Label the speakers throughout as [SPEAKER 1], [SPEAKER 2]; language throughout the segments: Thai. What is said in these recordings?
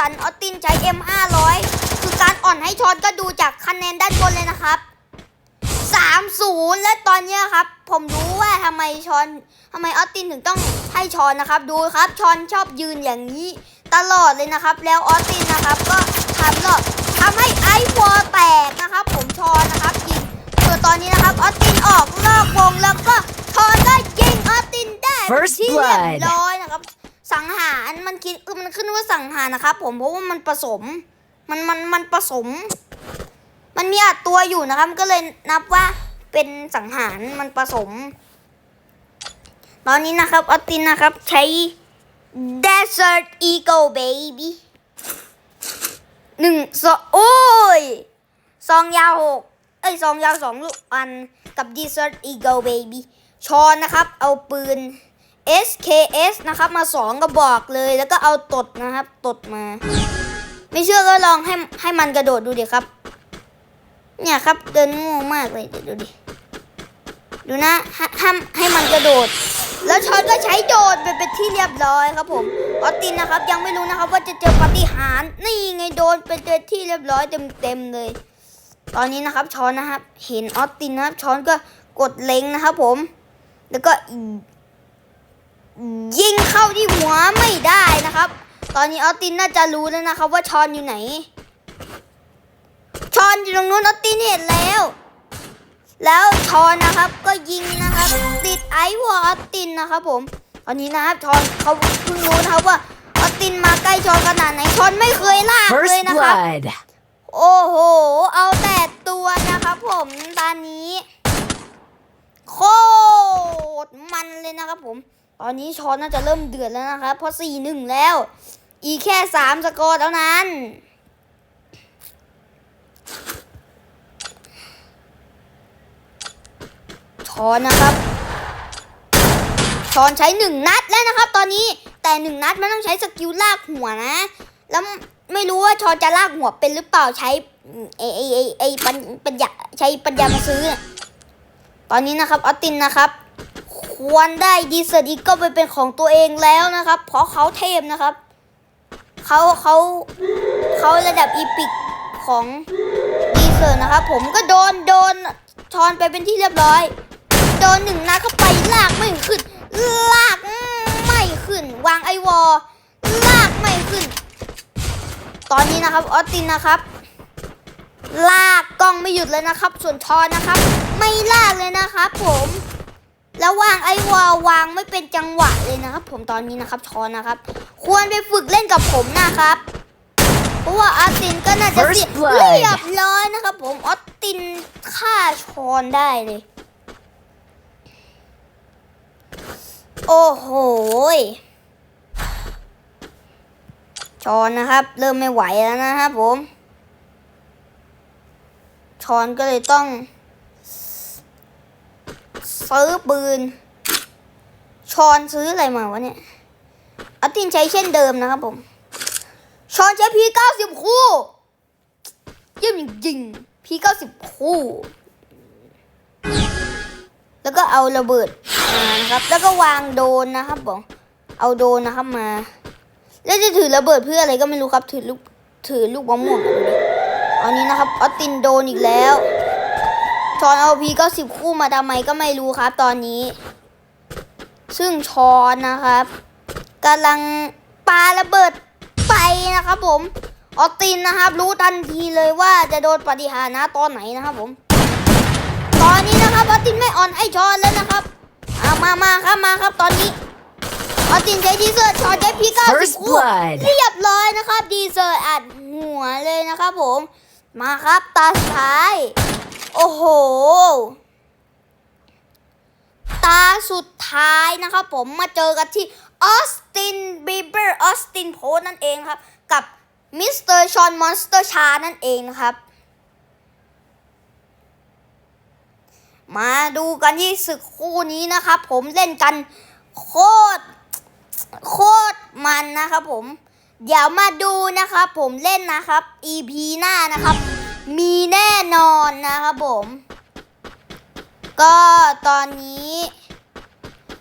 [SPEAKER 1] สันออสตินใช้ M500 คือการอ่อนให้ชอนก็ดูจากคะแนนด้านบนเลยนะครับ 3-0 และตอนนี้ครับ ผมรู้ว่าทำไมชอนทำไมออสตินถึงต้องให้ชอนนะครับ ดูครับชอนชอบยืนอย่างนี้ตลอดเลยนะครับ แล้วออสตินนะครับก็ทำก็ทำให้ไอวอลแตกนะครับ ผมชอนนะครับยิงส่วนตอนนี้นะครับออสตินออกนอกวงแล้วก็ชอนก็ยิงออสตินได้เป็น
[SPEAKER 2] First
[SPEAKER 1] ที่เรียบ
[SPEAKER 2] blood
[SPEAKER 1] ร้อย สังหารมันคิดเออมันขึ้นว่าสังหารนะครับผมเพราะว่ามันผสม มันมันมันผสม มันมีอัดตัวอยู่นะครับก็เลยนับว่าเป็นสังหารมันผสม ตอนนี้นะครับออตินนะครับใช้ Desert Eagle Baby หนึ่งสองโอ้ยซองยาวหกเอ้ยซองยาวสองลูกอันกับ Desert Eagle Baby ชอนนะครับ เอาปืน SKS นะครับมาสองกระบอกเลยแล้วก็เอาตดนะครับ ตดมา ไม่เชื่อก็ลองให้ให้มันกระโดดดูดิครับ เนี่ยครับเดินโง่มากเลยเดี๋ยวดูดิ ดูนะให้ให้ให้มันกระโดด แล้วชอนก็ใช้โดดไปเป็นที่เรียบร้อยครับผมออตินนะครับ ยังไม่รู้นะครับว่าจะเจอปฏิหารนี่ไงโดนเป็นที่เรียบร้อยเต็มเต็มๆเลย ตอนนี้นะครับช้อนนะครับ เห็นออตินนะครับช้อนก็กดเล็งนะครับผม แล้วก็ ยิงเข้าที่หัวไม่ได้นะครับ ตอนนี้ออสตินน่าจะรู้แล้วนะครับ ว่าชอนอยู่ไหน ชอนอยู่ตรงนู้นออสตินเห็นแล้ว แล้วชอนนะครับก็ยิงนะครับ ติดไอวอลออสตินนะครับผมตอนนี้นะครับชอนเขาเพิ่งรู้นะครับว่าออสตินมาใกล้ชอนขนาดไหนชอนไม่เคยลากเลย
[SPEAKER 2] First
[SPEAKER 1] นะครับ
[SPEAKER 2] blood.
[SPEAKER 1] โอ้โห เอาแต่ตัวนะครับผมตอนนี้ โคตรมันเลยนะครับผม ตอนนี้ชอนน่าจะเริ่มเดือดแล้วนะครับ เพราะสี่หนึ่งแล้ว อีกแค่สามสกอร์เท่านั้นชอนนะครับชอนใช้หนึ่งนัดแล้วนะครับ ตอนนี้แต่หนึ่งนัดมันต้องใช้สกิลลากหัวนะ แล้วไม่รู้ว่าชอนจะลากหัวเป็นหรือเปล่าใช้ไอไอไอไอปัญปัญญาใช้ปัญญามาซื้อ ตอนนี้นะครับออตินนะครับ ควรได้ดีเซอร์อีกก็ไปเป็นของตัวเองแล้วนะครับ เพราะเขาเทพนะครับเขาเขาเขาระดับอีพิกของดีเซอร์นะครับ ผมก็โดนโดนชอนไปเป็นที่เรียบร้อย โดนหนึ่งนัดเข้าไปลากไม่ขึ้น ลากไม่ขึ้น วางไอวอลลากไม่ขึ้น ตอนนี้นะครับออสตินนะครับ ลากกล้องไม่หยุดเลยนะครับ ส่วนชอนนะครับ ไม่ลากเลยนะครับผม แล้ววางไอวอลวางไม่เป็นจังหวะเลยนะครับ ผมตอนนี้นะครับชอนนะครับ ควรไปฝึกเล่นกับผมนะครับ เพราะว่าออสตินก็น่าจะ
[SPEAKER 2] First
[SPEAKER 1] เสีย
[SPEAKER 2] blood
[SPEAKER 1] เรียบร้อยนะครับ ผมออสตินฆ่าชอนได้เลย โอ้โหยชอนนะครับ เริ่มไม่ไหวแล้วนะครับผมชอนก็เลยต้อง ซื้อปืน ชอนซื้ออะไรมาวะเนี่ยอาตินใช้เช่นเดิมนะครับผม ชอนใช้พีเก้าสิบคู่เยี่ยมจริงๆพีเก้าสิบคู่ แล้วก็เอาระเบิดมานะครับ แล้วก็วางโดนนะครับผมเอาโดนนะครับมา แล้วจะถือระเบิดเพื่ออะไรก็ไม่รู้ครับ ถือลูกถือลูกมะม่วงอะดูดิตอนนี้นะครับออตินโดนอีกแล้ว ชอนเอาพีก็สิบคู่มาทำไมก็ไม่รู้ครับตอนนี้ ซึ่งชอนนะครับกำลังปาระเบิดไปนะครับผมออสตินนะครับ รู้ทันทีเลยว่าจะโดนปฏิหารย์นะตอนไหนนะครับผม ตอนนี้นะครับออสตินไม่อ่อนไอชอนแล้วนะครับเอามามาครับมาครับตอนนี้ออสตินใช้ดีเซอร์ชอนใช้พีเก้าสิบ
[SPEAKER 2] First
[SPEAKER 1] คู่
[SPEAKER 2] blood.
[SPEAKER 1] เรียบร้อยนะครับดีเซอร์อัดหัวเลยนะครับผมมาครับตาสุดท้าย โอ้โห ตาสุดท้ายนะครับผมมาเจอกันที่ออสตินบีเบอร์ออสตินโพนั่นเองครับ กับมิสเตอร์ชอนมอนสเตอร์ชานั่นเองครับ มาดูกันที่ศึกคู่นี้นะครับผมเล่นกันโคตรโคตรมันนะครับผม เดี๋ยวมาดูนะครับผมเล่นนะครับ EP หน้านะครับ มีแน่นอนนะครับผม ก็ตอนนี้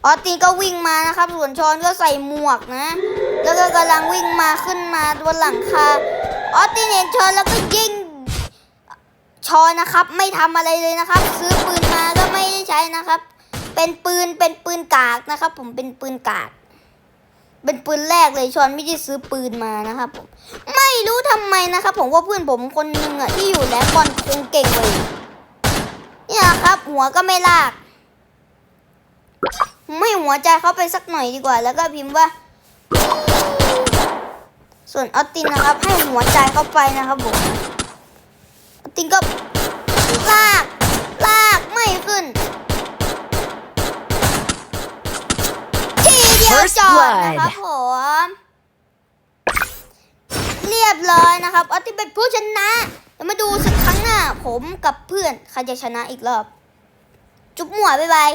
[SPEAKER 1] ออสตินก็วิ่งมานะครับ ส่วนชอนก็ใส่หมวกนะ แล้วก็กำลังวิ่งมาขึ้นมาบนหลังคา ออสตินเห็นชอนแล้วก็ยิง ชอนนะครับ ไม่ทำอะไรเลยนะครับ ซื้อปืนมาก็ไม่ได้ใช้นะครับ เป็นปืนเป็นปืนกากนะครับ ผมเป็นปืนกาก เป็นปืนแรกเลยชอนไม่ได้ซื้อปืนมานะครับผมไม่รู้ทำไมนะครับ ผมว่าเพื่อนผมคนหนึ่งอะที่อยู่แหลมบอลคงเก่งเลยเนี่ยครับ หัวก็ไม่ลากไม่หัวใจเขาไปสักหน่อยดีกว่า แล้วก็พิมพ์ว่า ส่วนออตตินนะครับ ให้หัวใจเข้าไปนะครับผมออตตินก็ นะครับผมเรียบร้อยนะครับออติเป็นผู้ชนะเดี๋ยวมาดูสักครั้งหน้า ผมกับเพื่อนใครจะชนะอีกรอบ จุ๊บหมวยบ๊ายบาย